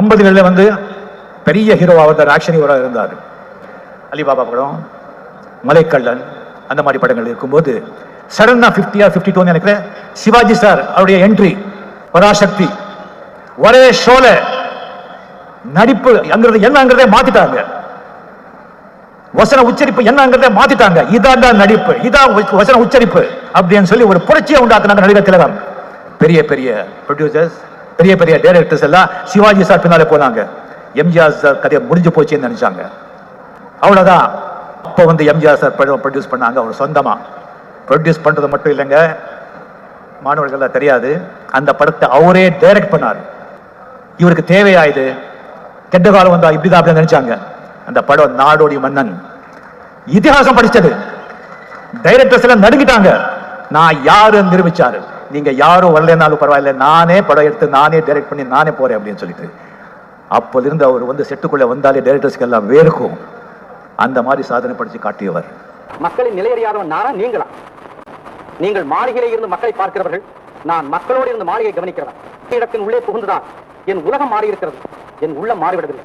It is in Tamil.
ஐம்பதுகளில் வந்து பெரிய ஹீரோ வந்தார் ஆக்ஷன் ஹீரோவாக இருந்தார். அலிபாபா படம் மலைக்கள்ளன் அந்த மாதிரி படங்கள் இருக்கும்போது சடனா ஃபிஃப்டியா ஃபிஃப்டி டூ நினைக்கிறேன் சிவாஜி சார் அவருடைய என்ட்ரி பராசக்தி ஒரே ஷோல நடிப்பு அங்கிறது என்னங்கிறதே மாத்திட்டாங்க. வசன உச்சரிப்பு என்னங்கிறத மாத்திட்டாங்க. இதான் தான் நடிப்பு இதான் வசன உச்சரிப்பு அப்படின்னு சொல்லி ஒரு புரட்சியை உண்டாக்குனாங்க நடிகர் திலகம். பெரிய பெரிய ப்ரொடியூசர்ஸ் பெரிய பெரிய டைரக்டர்ஸ் எல்லாம் சிவாஜி சார் பின்னாலே போனாங்க. எம்ஜிஆர் சார் கதையை முடிஞ்சு போச்சுன்னு நினைச்சாங்க. அவ்வளோதான் அப்போ வந்து எம்ஜிஆர் சார் படம் ப்ரொடியூஸ் பண்ணாங்க அவர் சொந்தமாக ப்ரொடியூஸ் பண்ணுறது மட்டும் இல்லைங்க. மாணவர்கள்லாம் தெரியாது. அந்த படத்தை அவரே டைரக்ட் பண்ணார். இவருக்கு தேவையா இது? கெட்ட காலம் வந்தா இப்படிதான் அப்படின்னு நினைச்சாங்க. அந்த படம் நாடோடி மன்னன். இதிகாசம் படிச்சது. டைரக்டர்ஸ் எல்லாம் நடுங்கிட்டாங்க. நான் யாரு நிரூபிச்சாரு. நீங்க யாரும் வரலனாலும் பரவாயில்ல. நானே படம் எடுத்து நானே டைரக்ட் பண்ணி நானே போறேன் அப்படின்னு சொல்லிட்டு. அப்போதிருந்து அவர் வந்து செட்டுக்குள்ள வந்தாலே டைரக்டர்ஸ்க்கு எல்லாம் வேர்க்கும். அந்த மாதிரி சாதனை படிச்சு காட்டியவர். மக்களின் நிலையறியாதவன் நானா? நீங்களா? நீங்கள் மாளிகையிலே இருந்து மக்களை பார்க்கிறவர்கள் நான் மக்களோடு இருந்து மாளிகை கவனிக்கிறவன். இடத்தின் உள்ளே புகுந்துதான். என் உலகம் மாறியிருக்கிறது. என் உள்ளம் மாறிவிடவில்லை.